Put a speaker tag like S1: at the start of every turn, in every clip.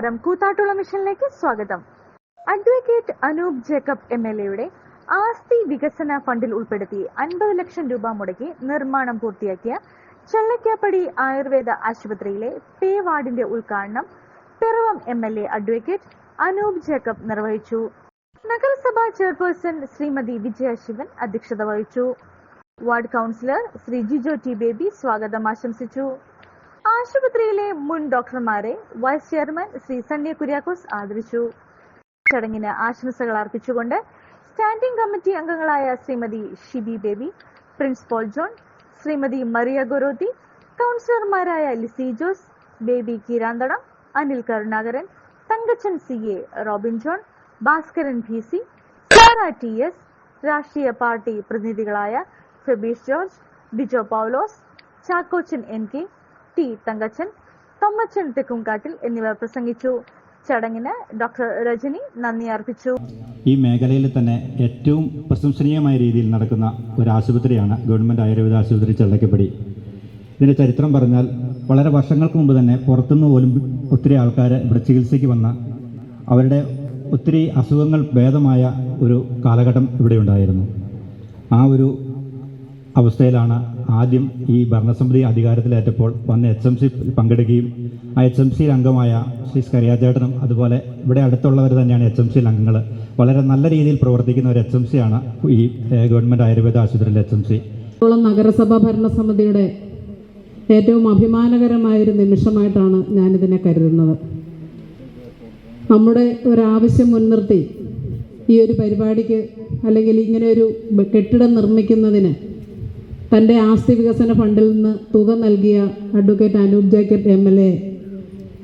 S1: നമസ്കാരം. കൂത്താട്ടുള്ള മിഷനിലേക്ക് സ്വാഗതം. Advocate Anoop Jacob M L എയുടെ ആസ്തി വികസന ഫണ്ടിൽ ഉൾപ്പെടുത്തി അൻപത് ലക്ഷം രൂപ മുടക്കി നിർമ്മാണം പൂർത്തിയാക്കിയ ചെള്ളക്കാപ്പടി ആയുർവേദ ആശുപത്രിയിലെ പേ വാർഡിന്റെ ഉദ്ഘാടനം Piravom M L A advocate Anoop Jacob നിർവഹിച്ചു. നഗരസഭാ ചെയർപേഴ്സൺ ശ്രീമതി വിജയ ശിവൻ അധ്യക്ഷത വഹിച്ചു. Ward councillor Shri Jijo T Baby സ്വാഗതം ആശംസിച്ചു. ആശുപത്രിയിലെ മുൻ ഡോക്ടർമാരെ വൈസ് ചെയർമാൻ ശ്രീ സണ്ണി കുര്യാക്കോസ് ആദരിച്ചു. ചടങ്ങിന് ആശംസകൾ അർപ്പിച്ചുകൊണ്ട് സ്റ്റാൻഡിംഗ് കമ്മിറ്റി അംഗങ്ങളായ ശ്രീമതി ഷിബി ബേബി പ്രിൻസ് പോൾ ജോൺ ശ്രീമതി മറിയ ഗൊറോത്തി കൗൺസിലർമാരായ Lissy Jose Baby Keeranthadam Anil Karunakaran Thankachan C A Robin John Bhaskaran B C T S രാഷ്ട്രീയ party പ്രതിനിധികളായ Febeesh George Bijo Paulose Chackochan N K T Thankachan Thommachan Thekkumkattil എന്നിവർ പ്രസംഗിച്ചു. ചടങ്ങിന് ഡോക്ടർ രജനി നന്ദി അർപ്പിച്ചു.
S2: ഈ മേഖലയിൽ തന്നെ ഏറ്റവും പ്രശംസനീയമായ രീതിയിൽ നടക്കുന്ന ഒരു ആശുപത്രിയാണ് ഗവൺമെന്റ് ആയുർവേദ ആശുപത്രി ചെള്ളക്കപ്പടി. ഇതിന്റെ ചരിത്രം പറഞ്ഞാൽ വളരെ വർഷങ്ങൾക്ക് മുമ്പ് തന്നെ പുറത്തുനിന്ന് പോലും ഒത്തിരി ആൾക്കാർ ഇവിടെ ചികിത്സയ്ക്ക് വന്ന അവരുടെ ഒത്തിരി അസുഖങ്ങൾ ഭേദമായ ഒരു കാലഘട്ടം ഇവിടെ ഉണ്ടായിരുന്നു ആ ഒരു അവസ്ഥയിലാണ് ആദ്യം ഈ ഭരണസമിതി അധികാരത്തിലേറ്റപ്പോൾ വന്ന് എച്ച് എം സി പങ്കെടുക്കുകയും ആ എച്ച് എം സിയിൽ അംഗമായ ശ്രീ സ്കറിയാചേട്ടനും അതുപോലെ ഇവിടെ അടുത്തുള്ളവർ തന്നെയാണ് എച്ച് എം സിയിൽ അംഗങ്ങൾ വളരെ നല്ല രീതിയിൽ പ്രവർത്തിക്കുന്ന ഒരു എച്ച് എം സി ആണ് ഈ ഗവൺമെന്റ് ആയുർവേദ ആശുപത്രിയിലെ എച്ച് എം സി.
S3: നഗരസഭാ ഭരണസമിതിയുടെ ഏറ്റവും അഭിമാനകരമായൊരു നിമിഷമായിട്ടാണ് ഞാനിതിനെ കരുതുന്നത്. നമ്മുടെ ഒരാവശ്യം മുൻനിർത്തി ഈ ഒരു പരിപാടിക്ക് അല്ലെങ്കിൽ ഇങ്ങനെ ഒരു കെട്ടിടം നിർമ്മിക്കുന്നതിന് തന്റെ ആസ്തി വികസന ഫണ്ടിൽ നിന്ന് തുക നൽകിയ advocate Anoop Jacob M L A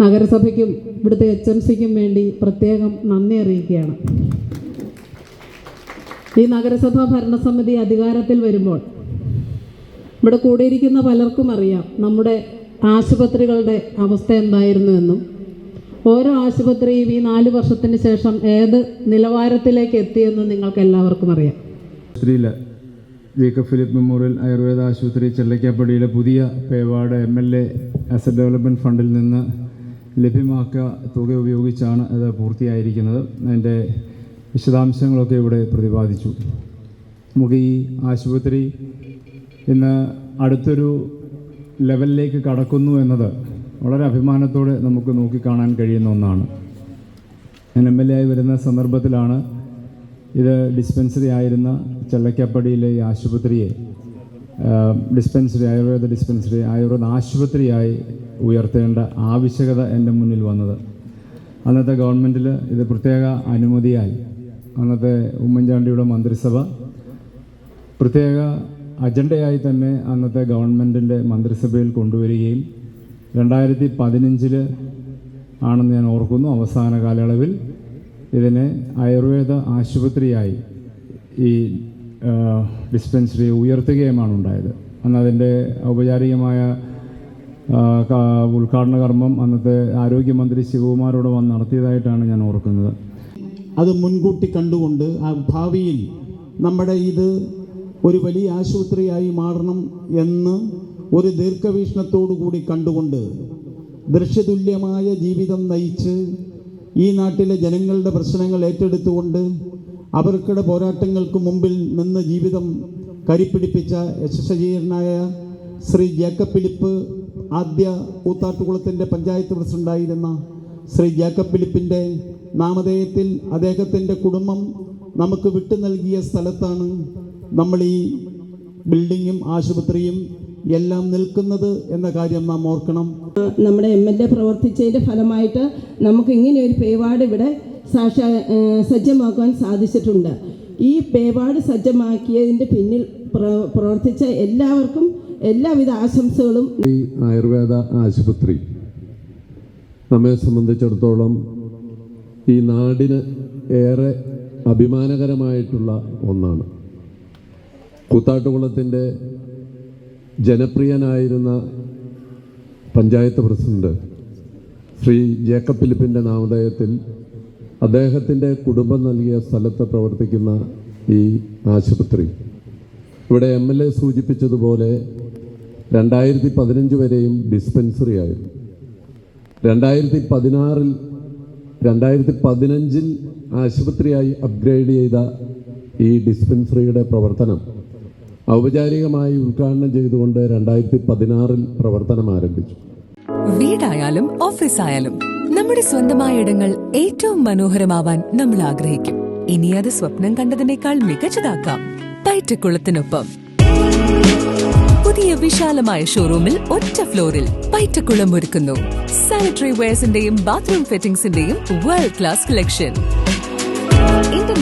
S3: നഗരസഭയ്ക്കും ഇവിടുത്തെ എച്ച് എം സിക്കും വേണ്ടി പ്രത്യേകം നന്ദി അറിയിക്കുകയാണ്. ഈ നഗരസഭാ ഭരണസമിതി അധികാരത്തിൽ വരുമ്പോൾ ഇവിടെ കൂടിയിരിക്കുന്ന പലർക്കും അറിയാം നമ്മുടെ ആശുപത്രികളുടെ അവസ്ഥ എന്തായിരുന്നുവെന്നും ഓരോ ആശുപത്രിയും ഈ നാല് വർഷത്തിന് ശേഷം ഏത് നിലവാരത്തിലേക്ക് എത്തിയെന്നും നിങ്ങൾക്ക് എല്ലാവർക്കും അറിയാം.
S4: ജേക്കബ് ഫിലിപ്പ് മെമ്മോറിയൽ ആയുർവേദ ആശുപത്രി ചെല്ലക്കാപ്പടിയിലെ പുതിയ pay ward M L A asset development ഫണ്ടിൽ നിന്ന് ലഭ്യമാക്കുക തുക ഉപയോഗിച്ചാണ് അത് പൂർത്തിയായിരിക്കുന്നത്. അതിന്റെ വിശദാംശങ്ങളൊക്കെ ഇവിടെ പ്രതിപാദിച്ചു. നമുക്ക് ഈ ആശുപത്രി ഇന്ന് അടുത്തൊരു ലെവലിലേക്ക് കടക്കുന്നു എന്നത് വളരെ അഭിമാനത്തോടെ നമുക്ക് നോക്കിക്കാണാൻ കഴിയുന്ന ഒന്നാണ്. ഞാൻ എം എൽ എ ആയി വരുന്ന സന്ദർഭത്തിലാണ് ഇത് ഡിസ്പെൻസറി ആയിരുന്ന ചെല്ലക്കപ്പടിയിലെ ഈ ആശുപത്രിയെ ഡിസ്പെൻസറി ആയുർവേദ ഡിസ്പെൻസറി ആയുർവേദ ആശുപത്രിയായി ഉയർത്തേണ്ട ആവശ്യകത എന്റെ മുന്നിൽ വന്നത്. അന്നത്തെ ഗവൺമെന്റിൽ ഇത് പ്രത്യേക അനുമതിയായി. അന്നത്തെ ഉമ്മൻചാണ്ടിയുടെ മന്ത്രിസഭ പ്രത്യേക അജണ്ടയായി തന്നെ അന്നത്തെ ഗവൺമെന്റിന്റെ മന്ത്രിസഭയിൽ കൊണ്ടുവരികയും രണ്ടായിരത്തി പതിനഞ്ചിൽ ആണെന്ന് ഞാൻ ഓർക്കുന്നു അവസാന കാലയളവിൽ ഇതിനെ ആയുർവേദ ആശുപത്രിയായി ഈ ഡിസ്പെൻസറി ഉയർത്തുകയുമാണ് ഉണ്ടായത് അന്ന് അതിന്റെ ഔപചാരികമായ ഉദ്ഘാടന കർമ്മം അന്നത്തെ ആരോഗ്യമന്ത്രി ശിവകുമാരോട് വന്ന് നടത്തിയതായിട്ടാണ് ഞാൻ ഓർക്കുന്നത്.
S5: അത് മുൻകൂട്ടി കണ്ടുകൊണ്ട് ആ ഭാവിയിൽ നമ്മുടെ ഇത് ഒരു വലിയ ആശുപത്രിയായി മാറണം എന്ന് ഒരു ദീർഘവീക്ഷണത്തോടു കൂടി കണ്ടുകൊണ്ട് ദൃശ്യതുല്യമായ ജീവിതം നയിച്ച് ഈ നാട്ടിലെ ജനങ്ങളുടെ പ്രശ്നങ്ങൾ ഏറ്റെടുത്തുകൊണ്ട് അവർക്കിടെ പോരാട്ടങ്ങൾക്ക് മുമ്പിൽ നിന്ന് ജീവിതം കരിപ്പിടിപ്പിച്ച യശസ്വീകരനായ ശ്രീ ജേക്കബ് ഫിലിപ്പ് ആദ്യ കൂത്താട്ടുകുളത്തിന്റെ പഞ്ചായത്ത് പ്രസിഡന്റായിരുന്ന ശ്രീ ജേക്കബ് ഫിലിപ്പിന്റെ നാമധേയത്തിൽ അദ്ദേഹത്തിന്റെ കുടുംബം നമുക്ക് വിട്ടു നൽകിയ സ്ഥലത്താണ് നമ്മൾ ഈ ബിൽഡിങ്ങും ആശുപത്രിയും എല്ലാം നിൽക്കുന്നത് എന്ന കാര്യം നാം ഓർക്കണം.
S6: നമ്മുടെ എം എൽ എ പ്രവർത്തിച്ചതിന്റെ ഫലമായിട്ട് നമുക്ക് ഇങ്ങനെ ഒരു പേവാട് ഇവിടെ സാക്ഷാ സജ്ജമാക്കാൻ സാധിച്ചിട്ടുണ്ട്. ഈ പേവാട് സജ്ജമാക്കിയതിന്റെ പിന്നിൽ പ്രവർത്തിച്ച എല്ലാവർക്കും എല്ലാവിധ ആശംസകളും.
S7: ഈ ആയുർവേദ ആശുപത്രി നമ്മെ സംബന്ധിച്ചിടത്തോളം ഈ നാടിന് ഏറെ അഭിമാനകരമായിട്ടുള്ള ഒന്നാണ്. കൂത്താട്ടുകുളത്തിന്റെ ജനപ്രിയനായിരുന്ന പഞ്ചായത്ത് പ്രസിഡന്റ് ശ്രീ ജേക്കബ് ഫിലിപ്പിന്റെ നാമധേയത്തിൽ അദ്ദേഹത്തിന്റെ കുടുംബം നൽകിയ സ്ഥലത്ത് പ്രവർത്തിക്കുന്ന ഈ ആശുപത്രി. ഇവിടെ എം എൽ എ സൂചിപ്പിച്ചതുപോലെ രണ്ടായിരത്തി പതിനഞ്ച് വരെയും ഡിസ്പെൻസറി ആയിരുന്നു. രണ്ടായിരത്തി പതിനാറിൽ രണ്ടായിരത്തി പതിനഞ്ചിൽ ആശുപത്രിയായി അപ്ഗ്രേഡ് ചെയ്ത ഈ ഡിസ്പെൻസറിയുടെ പ്രവർത്തനം ഔപചാരികമായി ഉദ്ഘാടനം ചെയ്തുകൊണ്ട് രണ്ടായിരത്തി പതിനാറിൽ പ്രവർത്തനം ആരംഭിച്ചു.
S8: വീടായാലും ഓഫീസായാലും നമ്മുടെ സ്വന്തമായ ഇടങ്ങൾ ഏറ്റവും മനോഹരമാവാൻ നമ്മൾ ആഗ്രഹിക്കും. ഇനി അത് സ്വപ്നം കണ്ടതിനേക്കാൾ മികച്ചതാക്കാം. പൈറ്റക്കുളത്തിനൊപ്പം. പുതിയ വിശാലമായ ഷോറൂമിൽ ഒറ്റ ഫ്ലോറിൽ പൈറ്റക്കുളം ഒരുക്കുന്നു. സാനിറ്ററി വെയർസിന്റെയും ബാത്റൂം ഫിറ്റിംഗ്സിന്റെയും വേൾഡ് ക്ലാസ് കളക്ഷൻ